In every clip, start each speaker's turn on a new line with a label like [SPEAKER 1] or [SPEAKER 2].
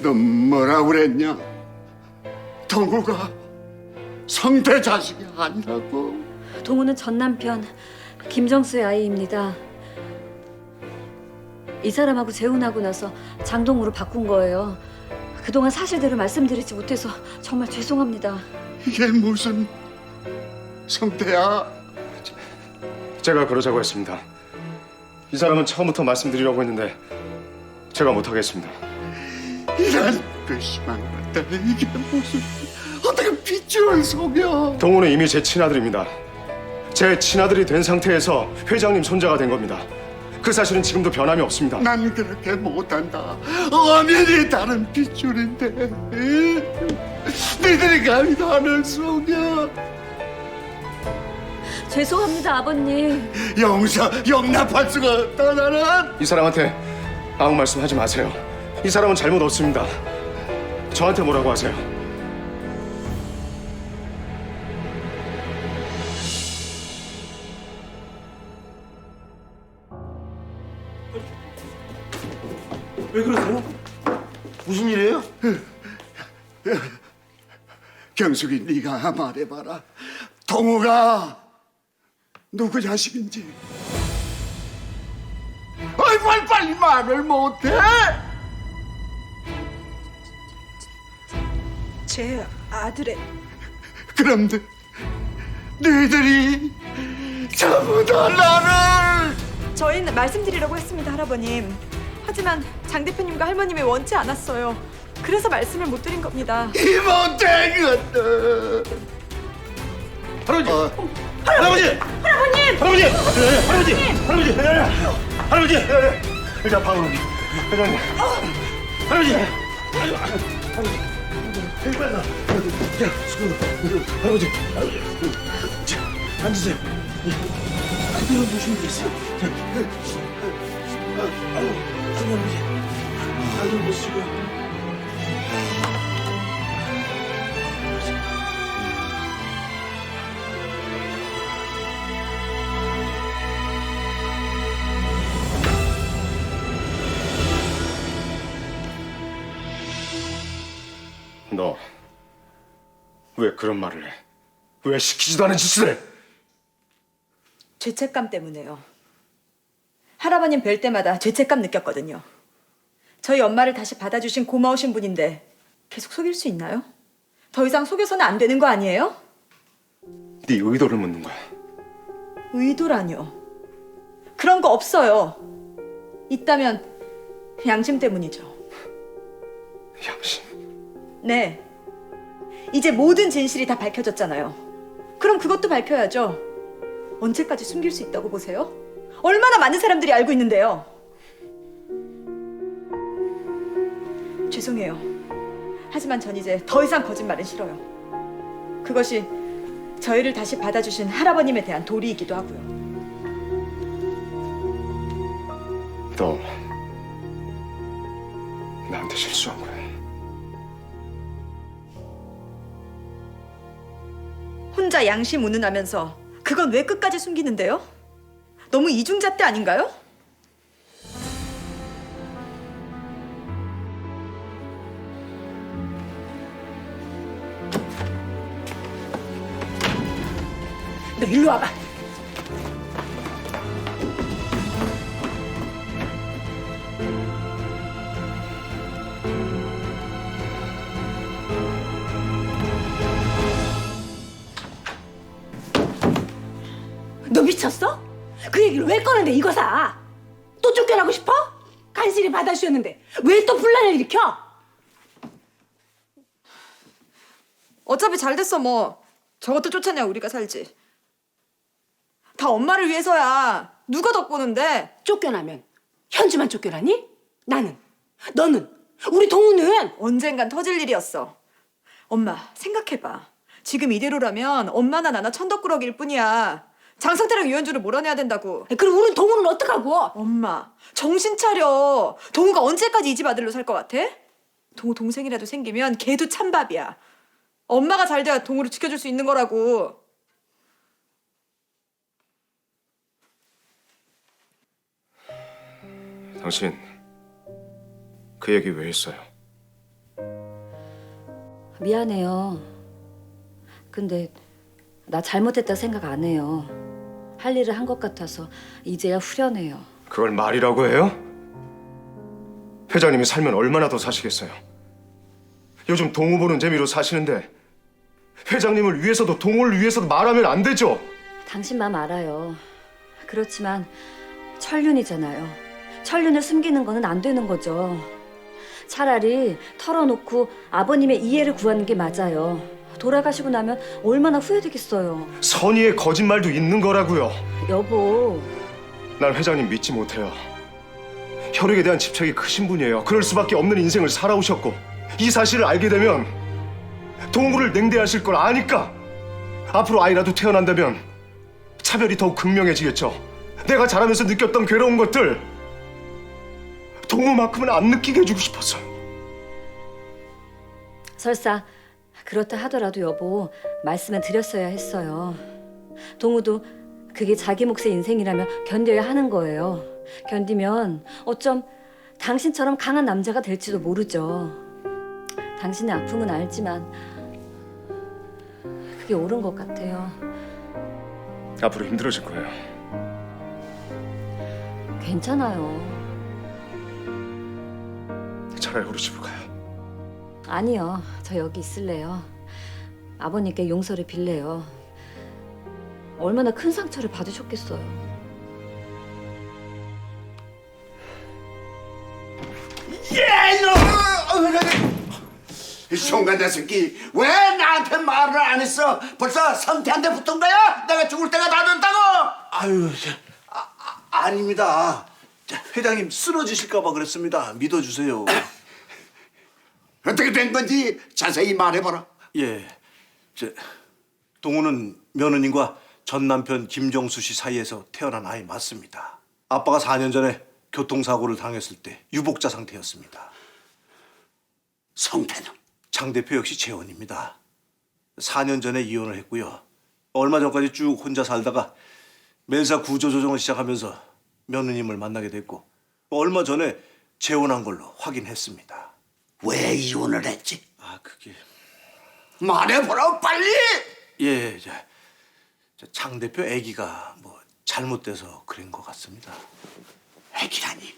[SPEAKER 1] 너 뭐라 그랬냐? 동우가 성대 자식이 아니라고.
[SPEAKER 2] 동우는 전 남편 김정수의 아이입니다. 이 사람하고 재혼하고 나서 장동우로 바꾼 거예요. 그동안 사실대로 말씀드리지 못해서 정말 죄송합니다.
[SPEAKER 1] 이게 무슨 성대야?
[SPEAKER 3] 제가 그러자고 했습니다. 이 사람은 처음부터 말씀드리려고 했는데 제가 못하겠습니다.
[SPEAKER 1] 이런 괘씸한 것들 이게 무슨 어떻게 핏줄을 속여?
[SPEAKER 3] 동우는 이미 제 친아들입니다. 제 친아들이 된 상태에서 회장님 손자가 된 겁니다. 그 사실은 지금도 변함이 없습니다.
[SPEAKER 1] 난 그렇게 못한다. 엄연히 다른 핏줄인데 니들이 감히 나를 속여?
[SPEAKER 2] 죄송합니다, 아버님.
[SPEAKER 1] 용서 용납할 수가 없다 나는.
[SPEAKER 3] 이 사람한테 아무 말씀 하지 마세요. 이 사람은 잘못 없습니다. 저한테 뭐라고 하세요?
[SPEAKER 4] 왜 그러세요? 무슨 일이에요?
[SPEAKER 1] 경숙이 네가 말해봐라. 동우가 누구 자식인지. 어이 빨리 빨리 말을 못해.
[SPEAKER 5] 제 아들의
[SPEAKER 1] 그런데 너희들이 전부 다 나를
[SPEAKER 5] 저희는 말씀드리려고 했습니다, 할아버님. 하지만 장 대표님과 할머님이 원치 않았어요. 그래서 말씀을 못 드린 겁니다.
[SPEAKER 1] 이 못된 것들.
[SPEAKER 4] 할아버지!
[SPEAKER 1] 어,
[SPEAKER 4] 할아버지! 할아버님! 할아버지! 예, 예, 할아버지! 할아버지! 예, 예. 할아버지! 일단 방으로. 회장님. 할아버지! 아이고, 할아버지. 나. 야, 수고. 할아버지. 자, 앉으세요. 예. 그대로 누시면 되세요. 자. 아이고, 할아버지. 아이고, 보시고.
[SPEAKER 3] 너 왜 그런 말을 해? 왜 시키지도 않은 짓을 해?
[SPEAKER 5] 죄책감 때문에요. 할아버님 뵐 때마다 죄책감 느꼈거든요. 저희 엄마를 다시 받아주신 고마우신 분인데 계속 속일 수 있나요? 더 이상 속여서는 안 되는 거 아니에요?
[SPEAKER 3] 네 의도를 묻는 거야.
[SPEAKER 5] 의도라뇨. 그런 거 없어요. 있다면 양심 때문이죠.
[SPEAKER 3] 양심.
[SPEAKER 5] 네. 이제 모든 진실이 다 밝혀졌잖아요. 그럼 그것도 밝혀야죠. 언제까지 숨길 수 있다고 보세요? 얼마나 많은 사람들이 알고 있는데요. 죄송해요. 하지만 전 이제 더 이상 거짓말은 싫어요. 그것이 저희를 다시 받아주신 할아버님에 대한 도리이기도 하고요.
[SPEAKER 3] 너 나한테 실수한 거야.
[SPEAKER 5] 혼자 양심 운운하면서 그건 왜 끝까지 숨기는데요? 너무 이중잣대 아닌가요? 너 일로 와봐.
[SPEAKER 6] 미쳤어? 그 얘기를 왜 꺼내는데 이거 사? 또 쫓겨나고 싶어? 간신히 받아주셨는데 왜 또 분란을 일으켜?
[SPEAKER 5] 어차피 잘 됐어 뭐. 저것도 쫓아내 우리가 살지. 다 엄마를 위해서야. 누가 덕보는데?
[SPEAKER 6] 쫓겨나면 현주만 쫓겨나니? 나는 너는 우리 동우는
[SPEAKER 5] 언젠간 터질 일이었어. 엄마 생각해봐. 지금 이대로라면 엄마나 나나 천덕꾸러기일 뿐이야. 장성태랑 유현주를 몰아내야 된다고.
[SPEAKER 6] 그럼 우리 동우는 어떡하고?
[SPEAKER 5] 엄마 정신 차려. 동우가 언제까지 이 집 아들로 살 것 같아? 동우 동생이라도 생기면 걔도 찬밥이야. 엄마가 잘 돼야 동우를 지켜줄 수 있는 거라고.
[SPEAKER 3] 당신 그 얘기 왜 했어요?
[SPEAKER 2] 미안해요. 근데 나 잘못했다 생각 안 해요. 할 일을 한 것 같아서 이제야 후련해요.
[SPEAKER 3] 그걸 말이라고 해요? 회장님이 살면 얼마나 더 사시겠어요? 요즘 동우 보는 재미로 사시는데 회장님을 위해서도 동우를 위해서도 말하면 안 되죠.
[SPEAKER 2] 당신 마음 알아요. 그렇지만 천륜이잖아요. 천륜을 숨기는 거는 안 되는 거죠. 차라리 털어놓고 아버님의 이해를 구하는 게 맞아요. 돌아가시고 나면 얼마나 후회되겠어요.
[SPEAKER 3] 선의의 거짓말도 있는 거라고요.
[SPEAKER 2] 여보,
[SPEAKER 3] 난 회장님 믿지 못해요. 혈육에 대한 집착이 크신 분이에요. 그럴 수밖에 없는 인생을 살아오셨고 이 사실을 알게 되면 동물을 냉대하실 걸 아니까 앞으로 아이라도 태어난다면 차별이 더욱 극명해지겠죠. 내가 자라면서 느꼈던 괴로운 것들 동우만큼은 안 느끼게 해주고 싶었어요.
[SPEAKER 2] 설사 그렇다 하더라도 여보 말씀은 드렸어야 했어요. 동우도 그게 자기 몫의 인생이라면 견뎌야 하는 거예요. 견디면 어쩜 당신처럼 강한 남자가 될지도 모르죠. 당신의 아픔은 알지만 그게 옳은 것 같아요.
[SPEAKER 3] 앞으로 힘들어질 거예요.
[SPEAKER 2] 괜찮아요.
[SPEAKER 3] 차라리 우리 집으로 가요.
[SPEAKER 2] 아니요, 저 여기 있을래요. 아버님께 용서를 빌래요. 얼마나 큰 상처를 받으셨겠어요.
[SPEAKER 1] 예, 이놈! 이 송간자 새끼 왜 나한테 말을 안 했어? 벌써 성태한테 붙은 거야? 내가 죽을 때가 다 됐다고?
[SPEAKER 4] 아유, 저, 아, 아, 아닙니다. 자, 회장님 쓰러지실까봐 그랬습니다. 믿어주세요.
[SPEAKER 1] 어떻게 된 건지 자세히 말해봐라.
[SPEAKER 4] 예, 저, 동우는 며느님과 전 남편 김정수 씨 사이에서 태어난 아이 맞습니다. 아빠가 4년 전에 교통사고를 당했을 때 유복자 상태였습니다.
[SPEAKER 1] 성태는
[SPEAKER 4] 장 대표 역시 재혼입니다. 4년 전에 이혼을 했고요. 얼마 전까지 쭉 혼자 살다가 멘사 구조조정을 시작하면서 며느님을 만나게 됐고 얼마 전에 재혼한 걸로 확인했습니다.
[SPEAKER 1] 왜 이혼을 했지?
[SPEAKER 4] 아 그게
[SPEAKER 1] 말해보라 빨리!
[SPEAKER 4] 예, 저, 저장 대표 아기가 뭐 잘못돼서 그런 것 같습니다.
[SPEAKER 1] 애기라니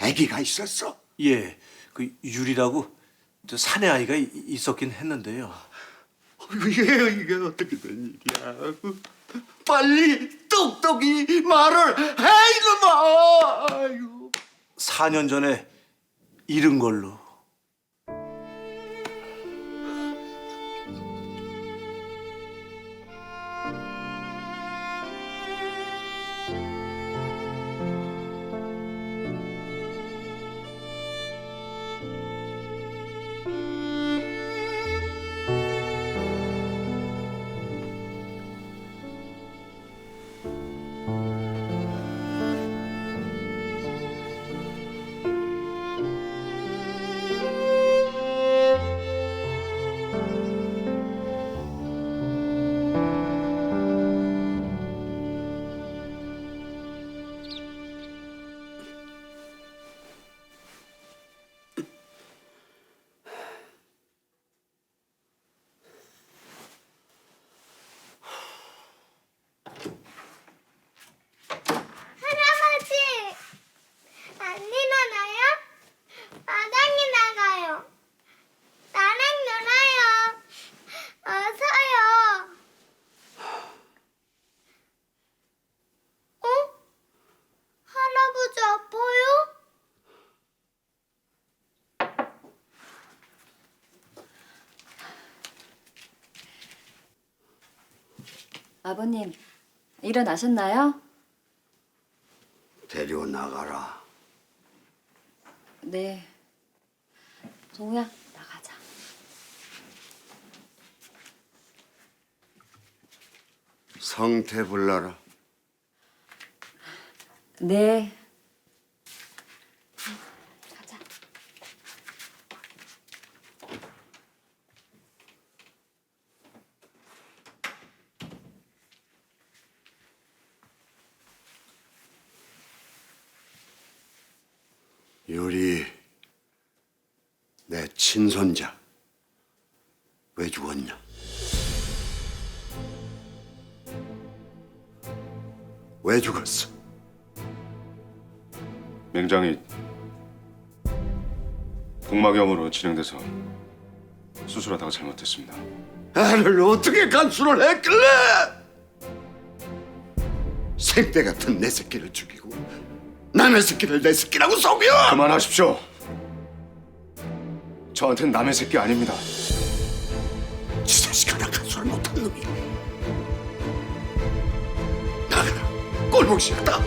[SPEAKER 1] 애기가 있었어?
[SPEAKER 4] 예, 그 유리라고 저 사내 아이가 이- 있었긴 했는데요.
[SPEAKER 1] 이게 이게 어떻게 된 일이야? 빨리 똑똑히 말을 해 이놈아! 아유.
[SPEAKER 4] 4년 전에 잃은 걸로.
[SPEAKER 2] 아버님, 일어나셨나요?
[SPEAKER 1] 데리고 나가라.
[SPEAKER 2] 네. 동우야, 나가자.
[SPEAKER 1] 성태 불러라.
[SPEAKER 2] 네.
[SPEAKER 1] 유리 내 친손자 왜 죽었냐? 왜 죽었어?
[SPEAKER 3] 맹장이 복막염으로 진행돼서 수술하다가 잘못됐습니다.
[SPEAKER 1] 나를 어떻게 간수를 했길래 생때 같은 내 새끼를 죽이고 남의 새끼를 내 새끼라고 속여
[SPEAKER 3] 그만하십시오. 저한텐 남의 새끼 아닙니다.
[SPEAKER 1] 지 자식 하나 간수를 못한 놈이 나가라 꼴보기 싫다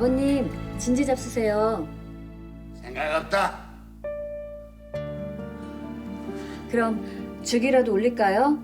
[SPEAKER 2] 아버님 진지 잡수세요.
[SPEAKER 1] 생각 없다
[SPEAKER 2] 그럼 죽이라도 올릴까요?